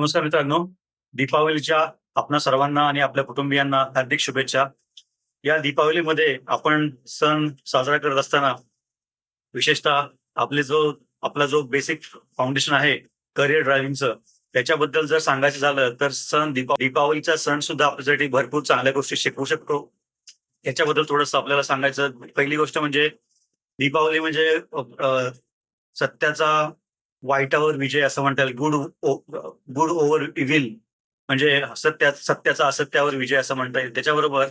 नमस्कार मित्रांनो. दीपावलीच्या आपणा सर्वांना आणि आपल्या कुटुंबियांना हार्दिक शुभेच्छा. या दीपावलीमध्ये आपण सण साजरा करत असताना विशेषतः आपले जो आपला जो बेसिक फाउंडेशन आहे करिअर ड्रायव्हिंगचं त्याच्याबद्दल जर सांगायचं झालं तर सण दीपा दीपावलीचा सण सुद्धा आपल्यासाठी भरपूर चांगल्या गोष्टी शिकवू शकतो. याच्याबद्दल थोडंसं आपल्याला सांगायचं पहिली गोष्ट म्हणजे दीपावली म्हणजे सत्याचा वाईटावर विजय असं म्हणता येईल गुड गुड ओव्हर इव्हिल म्हणजे सत्या सत्याचा असत्यावर विजय असं म्हणता येईल. त्याच्याबरोबर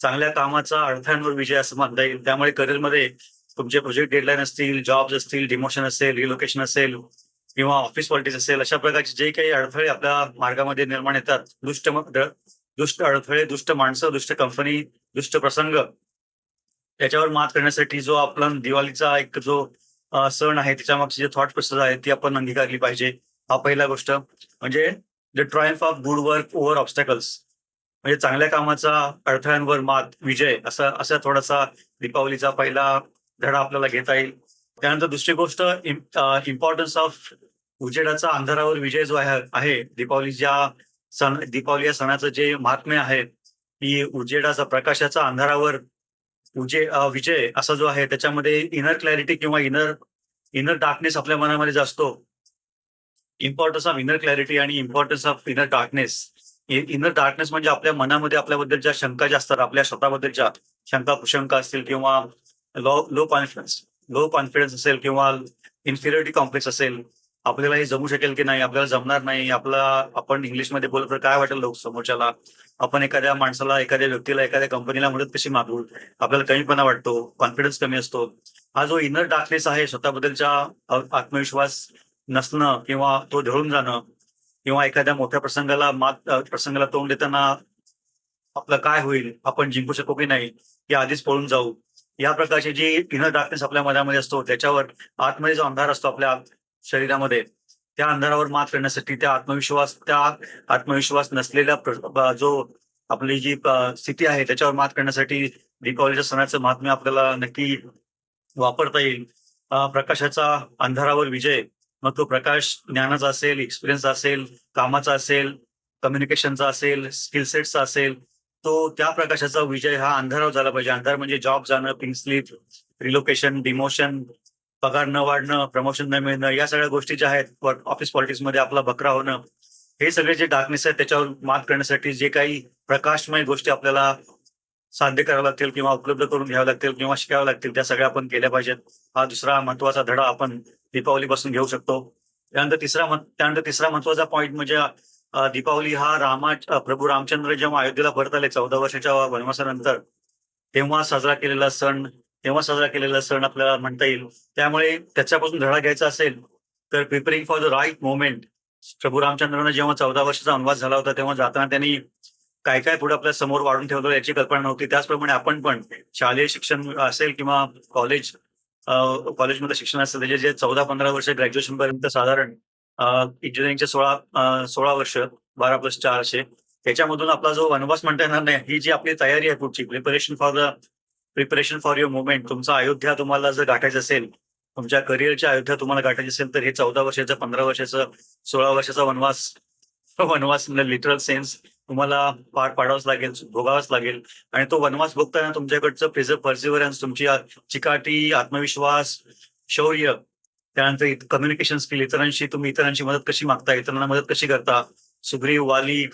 चांगल्या कामाचा अडथळ्यांवर विजय असं म्हणता येईल. त्यामुळे करिअरमध्ये तुमचे प्रोजेक्ट डेडलाईन असतील जॉब्स असतील डिमोशन असेल रिलोकेशन असेल किंवा ऑफिस पॉलिटिक्स असेल अशा प्रकारचे जे काही अडथळे आपल्या मार्गामध्ये निर्माण येतात दुष्ट दुष्ट अडथळे दुष्ट माणसं दुष्ट कंपनी दुष्ट प्रसंग त्याच्यावर मात करण्यासाठी जो आपला दिवाळीचा एक जो सण आहे त्याच्या मागची जे थॉट प्रोसेस आहे ती आपण अंगीकारली पाहिजे. हा पहिला गोष्ट. म्हणजे the triumph of good work over obstacles म्हणजे चांगल्या कामाचा अडथळ्यांवर मात विजय असा असा थोडासा दीपावलीचा पहिला धडा आपल्याला घेता येईल. त्यानंतर दुसरी गोष्ट इम्पॉर्टन्स ऑफ उजेडाचा अंधारावर विजय जो आहे आहे दीपावलीच्या सण दीपावली या सणाचं जे महात्म्य आहे की उजेडाचा प्रकाशाचा अंधारावर विजय विजय असा जो आहे त्याच्यामध्ये इनर क्लॅरिटी किंवा इनर इनर डार्कनेस आपल्या मनामध्ये जो असतो इम्पॉर्टन्स ऑफ इनर क्लॅरिटी आणि importance of inner darkness inner darkness म्हणजे आपल्या मनामध्ये आपल्याबद्दल ज्या शंका ज्या असतात आपल्या स्वतःबद्दलच्या शंका कुशंका असतील किंवा low low confidence low confidence असेल किंवा इन्फिरिटी कॉम्प्लेक्स असेल आपल्याला हे जमू शकेल की नाही आपल्याला जमणार नाही आपला आपण इंग्लिशमध्ये बोलत तर काय वाटेल लोक समोरच्याला? आपण एखाद्या माणसाला एखाद्या व्यक्तीला एखाद्या कंपनीला मदत कशी मागू? आपल्याला कमीपणा वाटतो कॉन्फिडन्स कमी असतो. हा जो इनर डार्कनेस आहे स्वतःबद्दलचा आत्मविश्वास नसणं किंवा तो ढळून जाणं किंवा एखाद्या मोठ्या प्रसंगाला मात प्रसंगाला तोंड देताना आपलं काय होईल आपण जिंकू शकू की नाही या आधीच पळून जाऊ. या प्रकारची जी इनर डार्कनेस आपल्या मनामध्ये असतो त्याच्यावर आतमध्ये जो अंधार असतो आपल्या शरीरामध्ये त्या अंधारावर मात करण्यासाठी त्या आत्मविश्वास त्या आत्मविश्वास नसलेल्या जो आपली जी स्थिती आहे त्याच्यावर मात करण्यासाठी दीपावलीच्या सणाचं महात्म्य आपल्याला नक्की वापरता येईल. प्रकाशाचा अंधारावर विजय मग तो प्रकाश ज्ञानाचा असेल एक्सपिरियन्स असेल कामाचा असेल कम्युनिकेशनचा असेल स्किल सेटचा असेल तो त्या प्रकाशाचा विजय हा अंधारावर झाला पाहिजे. अंधार म्हणजे जॉब जाणं पिंक स्लीप रिलोकेशन डिमोशन पगार न वाढणं प्रमोशन न मिळणं या सगळ्या गोष्टी ज्या आहेत ऑफिस पॉलिटिक्समध्ये आपला बकरा होणं हे सगळे जे डार्कनेस आहेत त्याच्यावर मात करण्यासाठी जे काही प्रकाशमय गोष्टी आपल्याला साध्य कराव्या लागतील किंवा उपलब्ध करून घ्याव्या लागतील किंवा शिकाव्या लागतील त्या सगळ्या आपण केल्या पाहिजेत. हा दुसरा महत्त्वाचा धडा आपण दीपावलीपासून घेऊ शकतो. त्यानंतर तिसरा त्यानंतर तिसरा महत्त्वाचा पॉईंट म्हणजे दीपावली हा रामा प्रभू रामचंद्र जेव्हा अयोध्येला परत आले चौदा वर्षाच्या वनवासानंतर तेव्हा साजरा केलेला सण तेव्हा साजरा केलेला सण आपल्याला म्हणता येईल. त्यामुळे त्याच्यापासून धडा घ्यायचा असेल तर preparing for the right moment प्रभू रामचंद्रांना जेव्हा चौदा वर्षाचा वनवास झाला होता तेव्हा जाताना त्यांनी काय काय पुढे आपल्यासमोर वाढून ठेवलं याची कल्पना नव्हती. त्याचप्रमाणे आपण पण शालेय शिक्षण असेल किंवा कॉलेज कॉलेजमध्ये शिक्षण असेल त्याचे जे चौदा पंधरा वर्ष ग्रॅज्युएशन पर्यंत साधारण इंजिनिअरिंगचे सोळा सोळा वर्ष बारा प्लस चार असे त्याच्यामधून आपला जो वनवास म्हणता येणार नाही ही जी आपली तयारी आहे पुढची preparation for the preparation for your movement तुमचा अयोध्या तुम्हाला जर गाठायचं असेल तुमच्या करिअरच्या अयोध्या तुम्हाला गाठायची असेल तर हे चौदा वर्षाचं पंधरा वर्षाचं सोळा वर्षाचा वनवास वनवास म्हणजे लिटरल सेन्स तुम्हाला पार पाडावाच लागेल भोगावाच लागेल. आणि तो वनवास भोगताना तुमच्याकडचं प्रिझर्व पर्सिवरन्स तुमची चिकाटी आत्मविश्वास शौर्य त्यानंतर कम्युनिकेशन स्किल इतरांशी तुम्ही इतरांची मदत कशी मागता इतरांना मदत कशी करता सुग्रीव वाली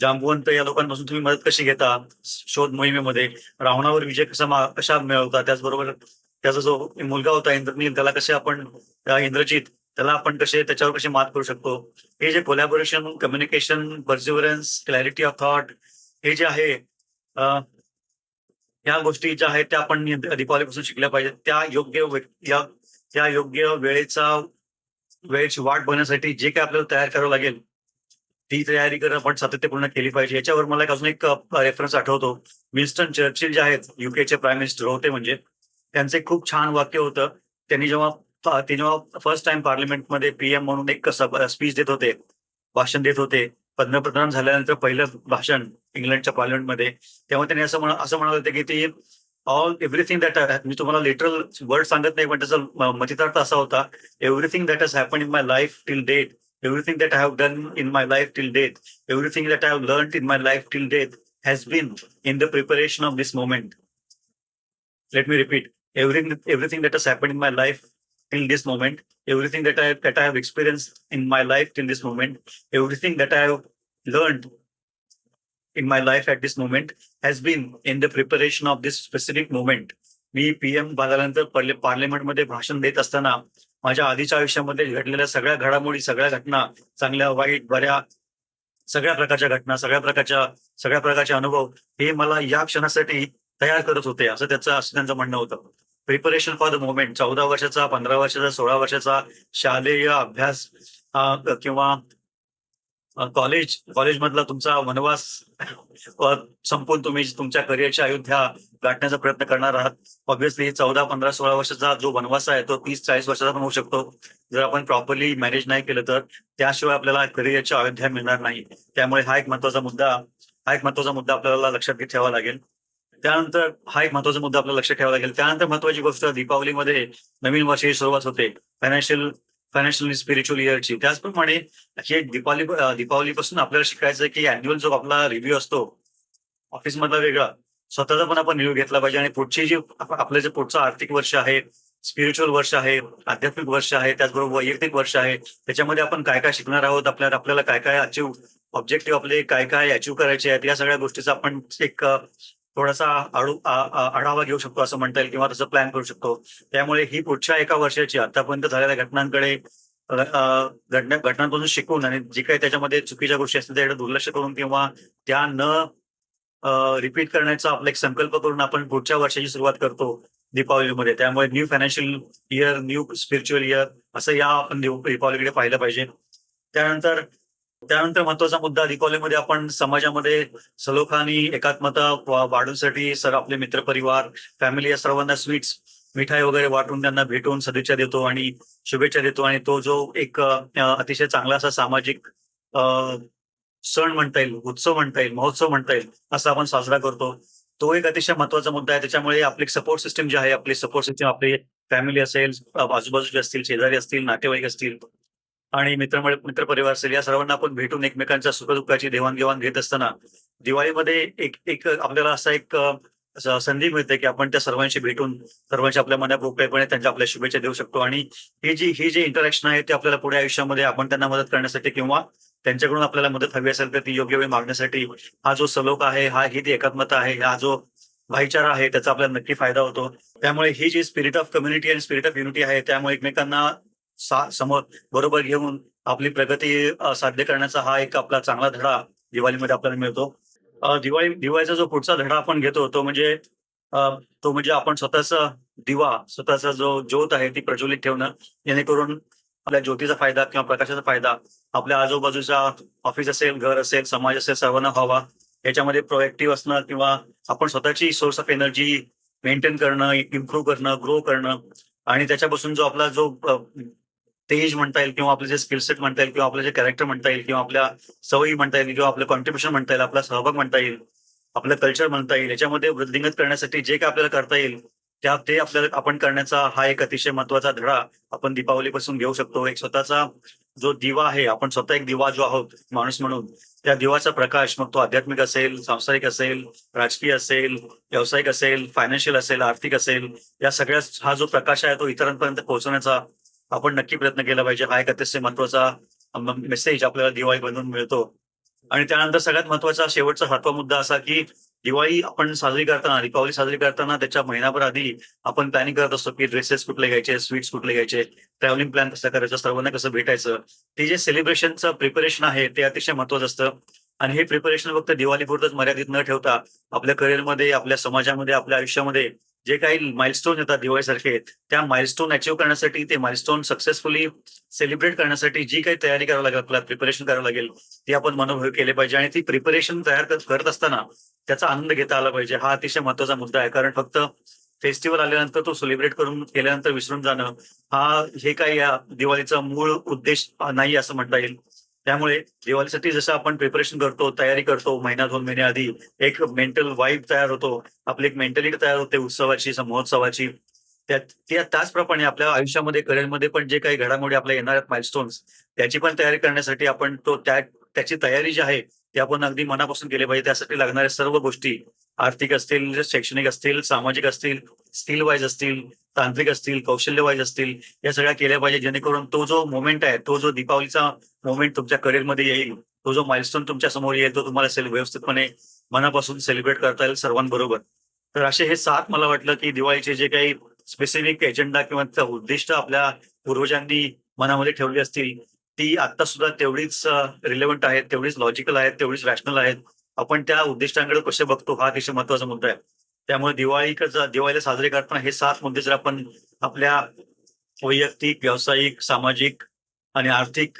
जांबुवंत या लोकांपासून तुम्ही मदत कशी घेता? शोध मोहिमेमध्ये रावणावर विजय कसा मा- कशा मिळवता? त्याचबरोबर त्याचा जो मुलगा होता इंद्रनील त्याला कसे आपण इंद्रजित त्याला आपण कसे त्याच्यावर कसे मात करू शकतो? हे जे collaboration communication perseverance clarity of thought हे जे आहे या गोष्टी ज्या आहेत त्या आपण दीपावलीपासून शिकल्या पाहिजेत. त्या योग्य त्या योग्य वेळेचा वेळेची वाट बघण्यासाठी जे काय आपल्याला तयार करावं लागेल ती तयारी करणं आपण सातत्यपूर्ण केली पाहिजे. याच्यावर मला एक अजून एक रेफरन्स आठवतो. विन्स्टन चर्चिल जे आहेत युकेचे प्राईम मिनिस्टर होते म्हणजे त्यांचं खूप छान वाक्य होतं. त्यांनी जेव्हा ते जेव्हा फर्स्ट टाइम पार्लिमेंटमध्ये पीएम म्हणून एक स्पीच देत होते भाषण देत होते पंतप्रधान झाल्यानंतर पहिलं भाषण इंग्लंडच्या पार्लमेंटमध्ये तेव्हा त्यांनी असं म्हण असं म्हणत होते की ती ऑल एव्हरीथिंग दॅट मी तुम्हाला लिटरल वर्ड सांगत नाही पण त्याचा मतितार्थ असा होता everything that has happen in my life till date everything that I have done in my life till date, everything that I have learned in my life till date has been in the preparation of this moment. Let me repeat. Everything, everything that has happened in my life till this moment, everything that I that I have experienced in my life till this moment, everything that I have learned in my life at this moment has been in the preparation of this specific moment. Me PM झाल्यानंतर पहिले पार्लमेंटमध्ये भाषण देत असताना माझ्या आधीच्या आयुष्यामध्ये घडलेल्या सगळ्या घडामोडी सगळ्या घटना चांगल्या वाईट बऱ्या सगळ्या प्रकारच्या घटना सगळ्या प्रकारच्या सगळ्या प्रकारचे अनुभव हे मला या क्षणासाठी तयार करत होते असं त्याचं असं त्यांचं म्हणणं होतं. प्रिपरेशन फॉर द मोमेंट चौदा वर्षाचा पंधरा वर्षाचा सोळा वर्षाचा शालेय अभ्यास किंवा कॉलेज कॉलेजमधला तुमचा वनवास संपून तुम्ही तुमच्या करिअरच्या अयोध्या गाठण्याचा प्रयत्न करणार आहात. ऑब्व्हियसली चौदा पंधरा सोळा वर्षाचा जो वनवास आहे तो तीस चाळीस वर्षाचा पण होऊ शकतो. जर आपण प्रॉपरली मॅनेज नाही केलं तर त्याशिवाय आपल्याला करिअरच्या अयोध्या मिळणार नाही. त्यामुळे हा एक महत्त्वाचा मुद्दा हा एक महत्त्वाचा मुद्दा आपल्याला लक्षात घेत ठेवावा लागेल. त्यानंतर हा एक महत्त्वाचा मुद्दा आपल्याला लक्षात ठेवावा लागेल. त्यानंतर महत्वाची गोष्ट दीपावलीमध्ये नवीन वर्षाची सुरुवात होते. फायनान्शियल फायनान्शियल स्पिरिच्युअल इयरची त्याचप्रमाणे हे दीपावली दीपावलीपासून आपल्याला शिकायचं की अॅन्युअल जो आपला रिव्ह्यू असतो ऑफिसमधला वेगळा स्वतःचा पण आपण रिव्ह्यू घेतला पाहिजे आणि पुढची जी आपलं जे पुढचं आर्थिक वर्ष आहे स्पिरिच्युअल वर्ष आहे आध्यात्मिक वर्ष आहे त्याचबरोबर वैयक्तिक वर्ष आहे त्याच्यामध्ये आपण काय काय शिकणार आहोत आपल्याला आपल्याला काय काय अचीव ऑब्जेक्टिव्ह आपले काय काय अचीव करायचे आहेत या सगळ्या गोष्टीचा आपण एक थोडासा आढावा घेऊ शकतो असं म्हणता येईल किंवा तसं प्लॅन करू शकतो. त्यामुळे ही पुढच्या एका वर्षाची आतापर्यंत झालेल्या घटनांकडे घटना घटनांपासून शिकून आणि जी काही त्याच्यामध्ये चुकीच्या गोष्टी असतील त्याकडे दुर्लक्ष करून किंवा त्या न रिपीट करण्याचा आपला एक संकल्प करून आपण पुढच्या वर्षाची सुरुवात करतो दीपावलीमध्ये. त्यामुळे new financial year new spiritual year असं या आपण दीपावलीकडे पाहिलं पाहिजे. त्यानंतर त्यानंतर महत्त्वाचा मुद्दा दीपावलीमध्ये आपण समाजामध्ये सलोखा आणि एकात्मता वाढवण्यासाठी सर आपले मित्रपरिवार फॅमिली या सर्वांना स्वीट्स मिठाई वगैरे वाटून त्यांना भेटून सदिच्छा देतो आणि शुभेच्छा देतो. आणि तो जो एक अतिशय चांगला असा सामाजिक सण म्हणता येईल उत्सव म्हणता येईल महोत्सव म्हणता येईल असा आपण साजरा करतो. तो एक अतिशय महत्त्वाचा मुद्दा आहे. त्याच्यामुळे आपली सपोर्ट सिस्टीम जी आहे आपली सपोर्ट सिस्टीम आपली फॅमिली असेल आजूबाजूचे असतील शेजारी असतील नातेवाईक असतील आणि मित्र मित्रपरिवार असेल या सर्वांना आपण भेटून एकमेकांच्या सुखदुःखाची देवाणघेवाण घेत असताना दिवाळीमध्ये एक एक आपल्याला असा एक संधी मिळते की आपण त्या सर्वांशी भेटून सर्वांशी आपल्या मनापोकळेपणे त्यांच्या आपल्या शुभेच्छा देऊ शकतो. आणि ही जी ही जी इंटरॅक्शन आहे ते आपल्याला पुढे आयुष्यामध्ये आपण त्यांना मदत करण्यासाठी किंवा त्यांच्याकडून आपल्याला मदत हवी असेल तर ती योग्य वेळ मागण्यासाठी हा जो सलोख आहे हा ही ती एकात्मता आहे हा जो भाईचारा आहे त्याचा आपल्याला नक्की फायदा होतो. त्यामुळे ही जी स्पिरिट ऑफ कम्युनिटी आणि स्पिरिट ऑफ युनिटी आहे त्यामुळे एकमेकांना समोर बरोबर घेऊन आपली प्रगती साध्य करण्याचा हा एक आपला चांगला धडा दिवाळीमध्ये आपल्याला मिळतो. दिवाळी दिवाळीचा जो पुढचा धडा आपण घेतो तो म्हणजे तो म्हणजे आपण स्वतःचा दिवा स्वतःचा जो ज्योत आहे ती प्रज्वलित ठेवणं जेणेकरून आपल्या ज्योतीचा फायदा किंवा प्रकाशाचा फायदा आपल्या आजूबाजूचा ऑफिस असेल घर असेल समाज असेल सर्वांना व्हावा. याच्यामध्ये प्रोएक्टिव्ह असणं किंवा आपण स्वतःची सोर्स ऑफ एनर्जी मेंटेन करणं इम्प्रूव्ह करणं ग्रो करणं आणि त्याच्यापासून जो आपला जो तेज म्हणता येईल किंवा आपले जे स्किल सेट म्हणता येईल किंवा आपलं जे कॅरेक्टर म्हणता येईल किंवा आपल्या सवयी म्हणता येईल किंवा आपलं कॉन्ट्रीब्युशन म्हणता येईल आपला सहभाग म्हणता येईल आपलं कल्चर म्हणता येईल याच्यामध्ये वृद्धिंगत करण्यासाठी जे काय आपल्याला करता येईल त्या ते आपल्याला आपण करण्याचा हा एक अतिशय महत्त्वाचा धडा आपण दीपावलीपासून घेऊ शकतो. एक स्वतःचा जो दिवा आहे आपण स्वतः एक दिवा जो आहोत माणूस म्हणून त्या दिवाचा प्रकाश मग तो आध्यात्मिक असेल सांसारिक असेल राजकीय असेल व्यावसायिक असेल फायनान्शियल असेल आर्थिक असेल या सगळ्या हा जो प्रकाश आहे तो इतरांपर्यंत पोहोचवण्याचा आपण नक्की प्रयत्न केला पाहिजे. हा एक अतिशय महत्त्वाचा मेसेज आपल्याला दिवाळी बनवून मिळतो. आणि त्यानंतर सगळ्यात महत्त्वाचा शेवटचा सातवा मुद्दा असा की दिवाळी आपण साजरी करताना दीपावली साजरी करताना त्याच्या महिनाभर आधी आपण प्लॅनिंग करत असतो की ड्रेसेस कुठले घ्यायचे स्वीट्स कुठले घ्यायचे ट्रॅव्हलिंग प्लॅन कसं करायचं सर्वांना कसं भेटायचं. ते जे सेलिब्रेशनचं प्रिपरेशन आहे ते अतिशय महत्वाचं असतं. आणि हे प्रिपरेशन फक्त दिवाळीपुरतच मर्यादित न ठेवता आपल्या करिअरमध्ये आपल्या समाजामध्ये आपल्या आयुष्यामध्ये जे काही माइलस्टोन येतात दिवाळीसारखे त्या माइलस्टोन अचीव्ह करण्यासाठी ते माइलस्टोन सक्सेसफुली सेलिब्रेट करण्यासाठी जी काही तयारी करावी लागेल आपल्याला प्रिपरेशन करावं लागेल ती आपण मनोभावी केले पाहिजे. आणि ती प्रिपरेशन तयार करत असताना त्याचा आनंद घेता आला पाहिजे. हा अतिशय महत्त्वाचा मुद्दा आहे. कारण फक्त फेस्टिवल आल्यानंतर तो सेलिब्रेट करून केल्यानंतर विसरून जाणं हा हे काही या दिवाळीचा मूळ उद्देश नाही असं म्हणता येईल. त्यामुळे दिवाळीसाठी जसं आपण प्रिपरेशन करतो तयारी करतो महिना दोन महिने आधी एक मेंटल वाईब तयार होतो. आपली एक मेंटॅलिटी तयार होते उत्सवाची महोत्सवाची. त्या त्याचप्रमाणे आपल्या आयुष्यामध्ये करिअरमध्ये पण जे काही घडामोडी आपल्या येणार आहेत माइलस्टोन्स त्याची पण तयारी करण्यासाठी आपण तो त्या त्याची तयारी जी आहे ती आपण अगदी मनापासून केली पाहिजे. त्यासाठी लागणाऱ्या सर्व गोष्टी आर्थिक असतील म्हणजे शैक्षणिक असतील सामाजिक असतील स्किल वाईज असतील तांत्रिक असतील कौशल्य वाईज असतील या सगळ्या केल्या पाहिजे जेणेकरून तो जो मोमेंट आहे तो जो दीपावलीचा मोमेंट तुमच्या करिअरमध्ये येईल तो जो माइलस्टोन तुमच्यासमोर येईल तो तुम्हाला सेल व्यवस्थितपणे मनापासून सेलिब्रेट करता येईल सर्वांबरोबर. तर असे हे सात मला वाटलं की दिवाळीचे जे काही स्पेसिफिक एजेंडा किंवा उद्दिष्ट आपल्या पूर्वजांनी मनामध्ये ठेवली असतील ती आता सुद्धा तेवढीच रिलेव्हंट आहेत तेवढीच लॉजिकल आहेत तेवढीच रॅशनल आहेत. आपण त्या उद्दिष्टांकडे कसे बघतो हा अतिशय महत्त्वाचा मुद्दा आहे. त्यामुळे दिवाळी दिवाळीला साजरे करताना हे सात मुद्दे जर आपण आपल्या वैयक्तिक व्यावसायिक सामाजिक आणि आर्थिक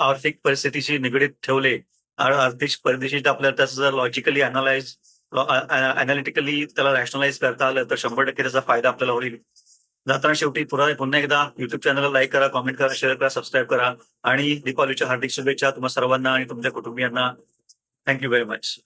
आर्थिक परिस्थितीशी निगडीत ठेवले आर्थिक परिस्थितीत आपल्याला त्याचं जर लॉजिकली अनालाइज अनालिटिकली त्याला रॅशनलाइज करता आलं तर शंभर टक्के त्याचा फायदा आपल्याला होईल. जाताना शेवटी पुन्हा पुन्हा एकदा युट्यूब चॅनलला लाईक करा कॉमेंट करा शेअर करा सबस्क्राईब करा आणि दीपावलीच्या हार्दिक शुभेच्छा तुम्हाला सर्वांना आणि तुमच्या कुटुंबियांना. Thank you very much